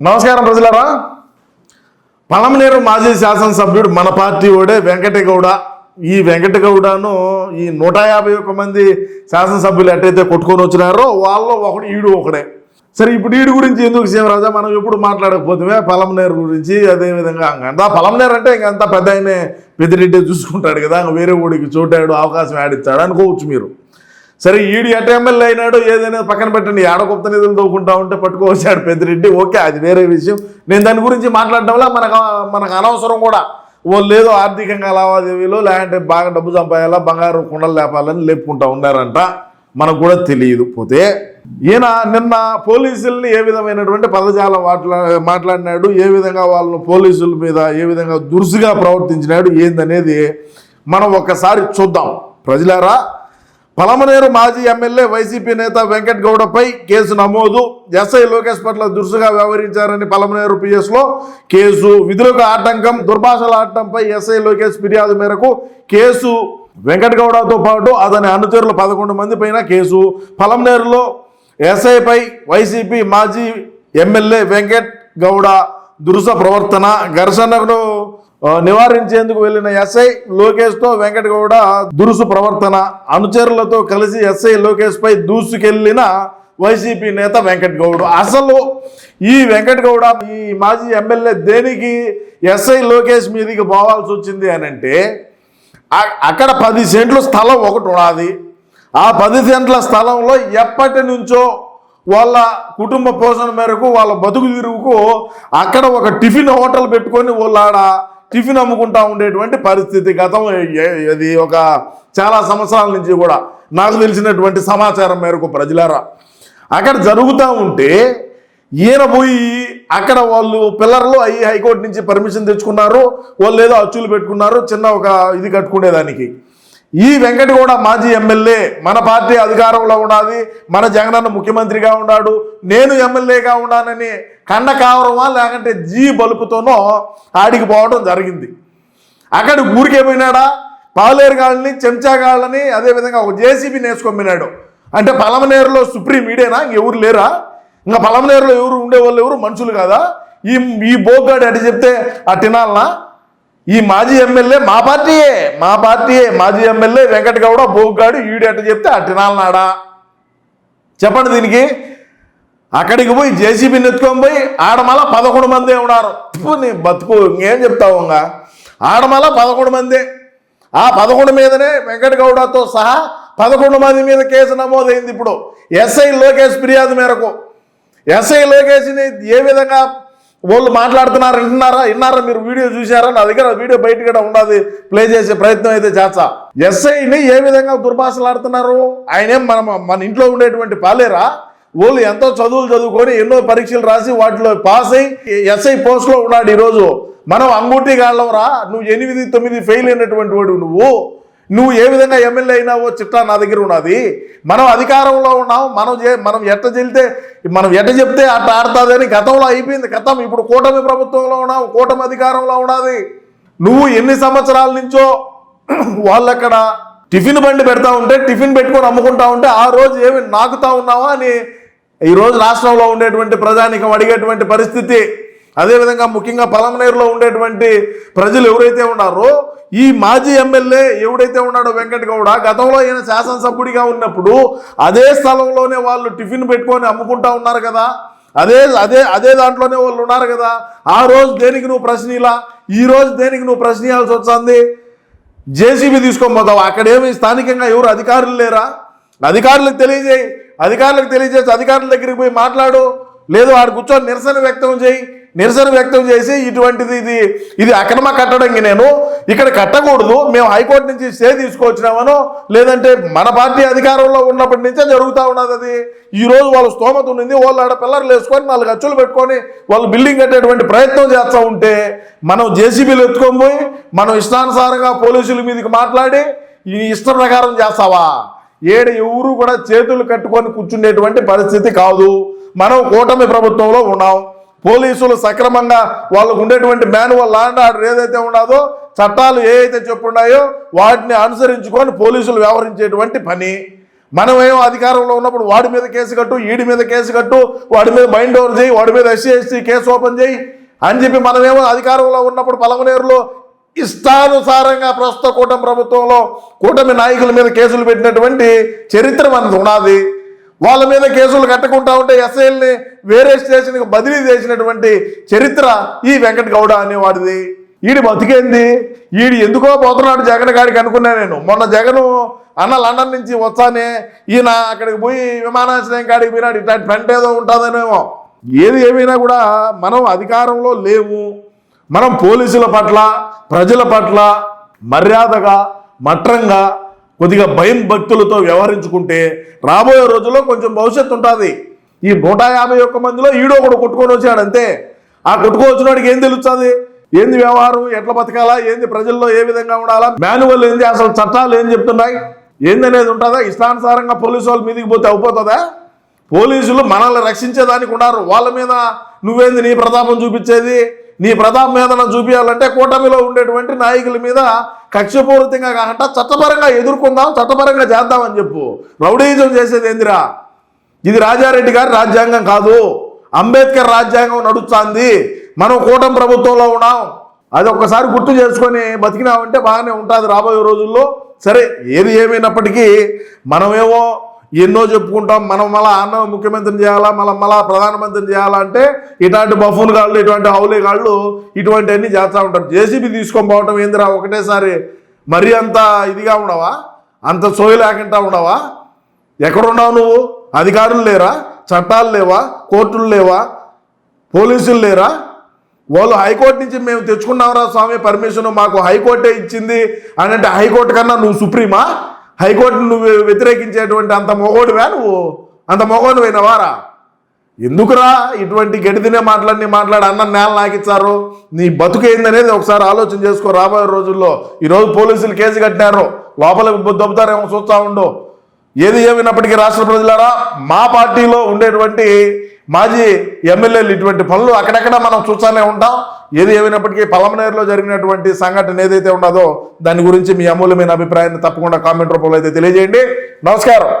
నమస్కారం ప్రజలారా. పలమనేరు మాజీ శాసనసభ్యుడు మన పార్టీ ఓడే వెంకటగౌడ ఈ వెంకటగౌడను ఈ నూట యాభై ఒక్క మంది శాసనసభ్యులు ఎట్టయితే కొట్టుకొని వచ్చినారో వాళ్ళు ఒకడు ఈడు ఒకడే. సరే ఇప్పుడు ఈడు గురించి ఎందుకు సీమరాజా మనం ఎప్పుడు మాట్లాడకపోతే పలమనేరు గురించి అదేవిధంగా అంతా పలమనేరు అంటే ఇంకంతా పెద్ద ఆయనే పెద్దిరెడ్డి చూసుకుంటాడు కదా వేరే ఊడికి చోటాడు అవకాశం ఆడిస్తాడు అనుకోవచ్చు మీరు. సరే ఈడు ఎట ఎమ్మెల్యే అయినాడు ఏదైనా పక్కన పెట్టండి. ఆడగొప్ప నిధులు తవ్వుకుంటా ఉంటే పట్టుకోవచ్చాడు పెద్దిరెడ్డి. ఓకే అది వేరే విషయం. నేను దాని గురించి మాట్లాడడం వల్ల మనకు మనకు అనవసరం కూడా. వాళ్ళు ఏదో ఆర్థికంగా లావాదేవీలు లేదంటే బాగా డబ్బు సంపాదాలా బంగారు కుండలు లేపాలని లేపుకుంటా ఉన్నారంట. మనకు కూడా తెలియదు. పోతే ఈయన నిన్న పోలీసుల్ని ఏ విధమైనటువంటి పదజాలం మాట్లా మాట్లాడినాడు ఏ విధంగా వాళ్ళను పోలీసుల మీద ఏ విధంగా దురుసుగా ప్రవర్తించినాడు ఏందనేది మనం ఒక్కసారి చూద్దాం. ప్రజలారా పలమనేరు మాజీ ఎమ్మెల్యే వైసీపీ నేత వెంకట్ గౌడపై కేసు నమోదు. ఎస్ఐ లోకేష్ పట్ల దురుసుగా వ్యవహరించారని పలమనేరు పిఎస్లో కేసు విధులకు ఆటంకం దుర్భాషల ఆడటంపై ఎస్ఐ లోకేష్ ఫిర్యాదు మేరకు కేసు వెంకట్ గౌడతో పాటు అతని అనుచరులు పదకొండు మంది పైన కేసు. పలమనేరులో ఎస్ఐపై వైసీపీ మాజీ ఎమ్మెల్యే వెంకట్ గౌడ దురుస ప్రవర్తన ఘర్షణను నివారించేందుకు వెళ్ళిన ఎస్ఐ లోకేష్తో వెంకట గౌడ దురుసు ప్రవర్తన అనుచరులతో కలిసి ఎస్ఐ లోకేష్పై దూసుకెళ్ళిన వైసీపీ నేత వెంకటగౌడ. అసలు ఈ వెంకటగౌడ ఈ మాజీ ఎమ్మెల్యే దేనికి ఎస్ఐ లోకేష్ మీదకి పోవాల్సి వచ్చింది అని అంటే అక్కడ పది సెంట్లు స్థలం ఒకటి ఉన్నది ఆ పది సెంట్ల స్థలంలో ఎప్పటి నుంచో వాళ్ళ కుటుంబ పోషణ మేరకు వాళ్ళ బతుకు తిరుగుకు అక్కడ ఒక టిఫిన్ హోటల్ పెట్టుకొని వాళ్ళు ఆడ టిఫిన్ అమ్ముకుంటా ఉండేటువంటి పరిస్థితి గతం ఏ- అది ఒక చాలా సంవత్సరాల నుంచి కూడా నాకు తెలిసినటువంటి సమాచారం మేరకు ప్రజలారా. అక్కడ జరుగుతూ ఉంటే ఈయన పోయి అక్కడ వాళ్ళు పిల్లర్లు అయ్యి హైకోర్టు నుంచి పర్మిషన్ తెచ్చుకున్నారు వాళ్ళు ఏదో అచ్చులు పెట్టుకున్నారు చిన్న ఒక ఇది కట్టుకునేదానికి. ఈ వెంకట మాజీ ఎమ్మెల్యే మన పార్టీ అధికారంలో ఉన్నది మన జగనన్న ముఖ్యమంత్రిగా ఉన్నాడు నేను ఎమ్మెల్యేగా ఉన్నానని కండ కావరమా లేకంటే జీ బలుపుతోనో ఆడికి పోవడం జరిగింది. అక్కడ ఊరికే పోయినాడా పాలేరుగాళ్ళని చెంచాగాళ్ళని అదేవిధంగా ఒక జేసీబీ నేర్చుకొమ్మినాడు అంటే పలమనేరులో సుప్రీం ఈడేనా? ఎవరు లేరా? ఇంకా పలమనేరులో ఎవరు ఉండేవాళ్ళు ఎవరు? మనుషులు కాదా? ఈ ఈ బోగ్గాడు అటు చెప్తే ఆ తినాలనా? ఈ మాజీ ఎమ్మెల్యే మా పార్టీయే మా పార్టీయే మాజీ ఎమ్మెల్యే వెంకట గౌడ బోగ్గాడు ఈడు ఎట్ట చెప్తే ఆ చెప్పండి దీనికి. అక్కడికి పోయి జేసీబీ నెత్తుకొని పోయి ఆడమల పదకొండు మందే ఉన్నారు. నీ బతుకు ఇంకేం చెప్తావు ఇంకా ఆడమల పదకొండు మందే. ఆ పదకొండు మీదనే వెంకట గౌడతో సహా పదకొండు మంది మీద కేసు నమోదైంది ఇప్పుడు. ఎస్ఐ లోకేష్ ఫిర్యాదు మేరకు. ఎస్ఐ లోకేష్ని ఏ విధంగా వాళ్ళు మాట్లాడుతున్నారు వింటున్నారా విన్నారా మీరు వీడియో చూసారా నా దగ్గర వీడియో బయట కూడా ఉండదు ప్లే చేసే ప్రయత్నం అయితే చేస్తా. ఎస్ఐని ఏ విధంగా దుర్భాషలాడుతున్నారు ఆయనేం మన మన ఇంట్లో ఉండేటువంటి పాలేరా? వాళ్ళు ఎంతో చదువులు చదువుకొని ఎన్నో పరీక్షలు రాసి వాటిలో పాస్ అయ్యి ఎస్ఐ పోస్ట్లో ఉన్నాడు ఈరోజు. మనం అంగుటి గాళ్ళవరా? నువ్వు ఎనిమిది తొమ్మిది ఫెయిల్ అయినటువంటి వాడు నువ్వు. నువ్వు ఏ విధంగా ఎమ్మెల్యే అయినావో చిట్టా నా దగ్గర ఉన్నది. మనం అధికారంలో ఉన్నాం మనం మనం ఎట్ట చెల్తే మనం ఎట్ట చెప్తే అట్ట ఆడుతుందని గతంలో అయిపోయింది. గతం ఇప్పుడు కూటమి ప్రభుత్వంలో ఉన్నాం కూటమి అధికారంలో ఉన్నది. నువ్వు ఎన్ని సంవత్సరాల నుంచో వాళ్ళక్కడ టిఫిన్ బండి పెడతా ఉంటే టిఫిన్ పెట్టుకొని అమ్ముకుంటా ఉంటే ఆ రోజు ఏమి నాకుతా ఉన్నావా అని ఈరోజు రాష్ట్రంలో ఉండేటువంటి ప్రజానికం అడిగేటువంటి పరిస్థితి. అదేవిధంగా ముఖ్యంగా పలమనేరులో ఉండేటువంటి ప్రజలు ఎవరైతే ఉన్నారో ఈ మాజీ ఎమ్మెల్యే ఎవడైతే ఉన్నాడో వెంకట గౌడ గతంలో ఈయన శాసనసభ్యుడిగా ఉన్నప్పుడు అదే స్థలంలోనే వాళ్ళు టిఫిన్ పెట్టుకొని అమ్ముకుంటా ఉన్నారు కదా. అదే అదే అదే దాంట్లోనే వాళ్ళు ఉన్నారు కదా. ఆ రోజు దేనికి నువ్వు ప్రశ్నలా ఈ రోజు దేనికి నువ్వు ప్రశ్నియాల్సి వస్తుంది? జేసీబీ తీసుకొని పోతావు. అక్కడేమి స్థానికంగా ఎవరు అధికారులు లేరా? అధికారులకు తెలియజేయి. అధికారులకు తెలియజేసి అధికారుల దగ్గరికి పోయి మాట్లాడు. లేదు ఆడు కూర్చొని నిరసన వ్యక్తం చేయి. నిరసన వ్యక్తం చేసి ఇటువంటిది ఇది ఇది అక్రమ కట్టడంకి నేను ఇక్కడ కట్టకూడదు. మేము హైకోర్టు నుంచి స్టే తీసుకొచ్చినామనో లేదంటే మన పార్టీ అధికారంలో ఉన్నప్పటి నుంచే జరుగుతూ ఉన్నది అది. ఈరోజు వాళ్ళ స్తోమత ఉంది వాళ్ళు ఆడ పిల్లర్లు వేసుకొని నాలుగు అచ్చులు పెట్టుకొని వాళ్ళు బిల్డింగ్ కట్టేటువంటి ప్రయత్నం చేస్తూ ఉంటే మనం జేసీబీలు ఎత్తుకొని పోయి మనం ఇష్టానుసారంగా పోలీసుల మీదకి మాట్లాడి ఈ ఇష్ట ప్రకారం చేస్తావా? ఏడు ఎవరు కూడా చేతులు కట్టుకొని కూర్చుండేటువంటి పరిస్థితి కాదు. మనం కూటమి ప్రభుత్వంలో ఉన్నాం. పోలీసులు సక్రమంగా వాళ్ళకు ఉండేటువంటి మాన్యువల్ లాండ్ ఆర్డర్ ఏదైతే ఉన్నదో చట్టాలు ఏవైతే చెప్పున్నాయో వాటిని అనుసరించుకొని పోలీసులు వ్యవహరించేటువంటి పని. మనమేమో అధికారంలో ఉన్నప్పుడు వాడి మీద కేసు కట్టు ఈడి మీద కేసు కట్టు వాడి మీద మైండ్ ఓవర్ చేయి వాడి మీద ఎస్సీ ఎస్టీ కేసు ఓపెన్ చేయి అని చెప్పి మనమేమో అధికారంలో ఉన్నప్పుడు పలమనేరులో ఇష్టానుసారంగా ప్రస్తుత కూటమి ప్రభుత్వంలో కూటమి నాయకుల మీద కేసులు పెట్టినటువంటి చరిత్ర మనది ఉన్నది. వాళ్ళ మీద కేసులు కట్టకుండా ఉంటే ఎస్ఐల్ని వేరే స్టేషన్కి బదిలీ చేసినటువంటి చరిత్ర ఈ వెంకట గౌడ అనేవాడిది. ఈడు బతికేంది? ఈడు ఎందుకో పోతున్నాడు జగన్ గారికి అనుకున్నా నేను. మొన్న జగను అన్న లండన్ నుంచి వచ్చానే ఈయన అక్కడికి పోయి విమానాశ్రయం కాడికి పోయినాడు. ఇట్లాంటి ఫ్రంట్ ఏదో ఉంటుందనేమో ఏది ఏమైనా కూడా మనం అధికారంలో లేము మనం పోలీసుల పట్ల ప్రజల పట్ల మర్యాదగా మట్రంగా కొద్దిగా భయం భక్తులతో వ్యవహరించుకుంటే రాబోయే రోజుల్లో కొంచెం భవిష్యత్తు ఉంటుంది. ఈ నూట యాభై ఒక్క మందిలో ఈడో ఒకడు కొట్టుకొని వచ్చాడు అంతే. ఆ కొట్టుకోవచ్చినోడికి ఏం తెలుస్తుంది? ఏంది వ్యవహారం? ఎట్లా బతకాలా? ఏంది ప్రజల్లో ఏ విధంగా ఉండాలా? మాన్యువల్ ఏంది? అసలు చట్టాలు ఏం చెప్తున్నాయి? ఏందనేది ఉంటుందా? ఇష్టానుసారంగా పోలీసు వాళ్ళ మీదకి పోతే అయిపోతుందా పోలీసులు మనల్ని రక్షించేదానికి ఉన్నారు. వాళ్ళ మీద నువ్వేంది నీ ప్రతాపం చూపించేది? నీ ప్రతాపం మీద చూపించాలంటే కూటమిలో ఉండేటువంటి నాయకుల మీద కక్షపూరితంగా కాకుండా చట్టపరంగా ఎదుర్కొందాం చట్టపరంగా చేద్దామని చెప్పు. రౌడీజం చేసేది ఏందిరా? ఇది రాజారెడ్డి గారి రాజ్యాంగం కాదు. అంబేద్కర్ రాజ్యాంగం నడుస్తుంది. మనం కూటమి ప్రభుత్వంలో ఉన్నాం. అది ఒక్కసారి గుర్తు చేసుకొని బతికినామంటే బాగానే ఉంటుంది రాబోయే రోజుల్లో. సరే ఏది ఏమైనప్పటికీ మనమేమో ఎన్నో చెప్పుకుంటాం మనం మళ్ళా అన్న ముఖ్యమంత్రిని చేయాలా మళ్ళీ మళ్ళీ ప్రధానమంత్రిని చేయాలా అంటే ఇటువంటి బఫూన్ కాళ్ళు ఇటువంటి హౌలీ కాళ్ళు ఇటువంటివన్నీ చేస్తూ ఉంటారు జేసీబీ తీసుకొని పోవటం ఏందిరా ఒకటేసారి మరీ అంత ఇదిగా ఉండవా? అంత సోయి లేకుండా ఉండవా? ఎక్కడున్నావు నువ్వు? అధికారులు లేరా? చట్టాలు లేవా? కోర్టులు లేవా? పోలీసులు లేరా? వాళ్ళు హైకోర్టు నుంచి మేము తెచ్చుకున్నాంరా స్వామి పర్మిషన్ మాకు హైకోర్టే ఇచ్చింది అని అంటే హైకోర్టు కన్నా నువ్వు సుప్రీమా? హైకోర్టును నువ్వు వ్యతిరేకించేటువంటి అంత మొగోడివా నువ్వు? అంత మొగోడువైన వారా? ఎందుకురా ఇటువంటి గడిదినే మాట్లాడిని మాట్లాడి అన్న నేల నాకిచ్చారు? నీ బతుకేందనేది ఒకసారి ఆలోచన చేసుకో రాబోయే రోజుల్లో. ఈరోజు పోలీసులు కేసు కట్టినారు. లోపల దొబ్బుతారేమో చూస్తూ ఉండు. ఏది ఏమైనప్పటికీ రాష్ట్ర ప్రజలారా మా పార్టీలో ఉండేటువంటి మాజీ ఎమ్మెల్యేలు ఇటువంటి పనులు అక్కడక్కడ మనం చూస్తూనే ఉంటాం. ఏది ఏమైనప్పటికీ పలమనేరులో జరిగినటువంటి సంఘటన ఏదైతే ఉన్నదో దాని గురించి మీ అమూల్యమైన అభిప్రాయాన్ని తప్పకుండా కామెంట్ రూపంలో అయితే తెలియజేయండి. నమస్కారం.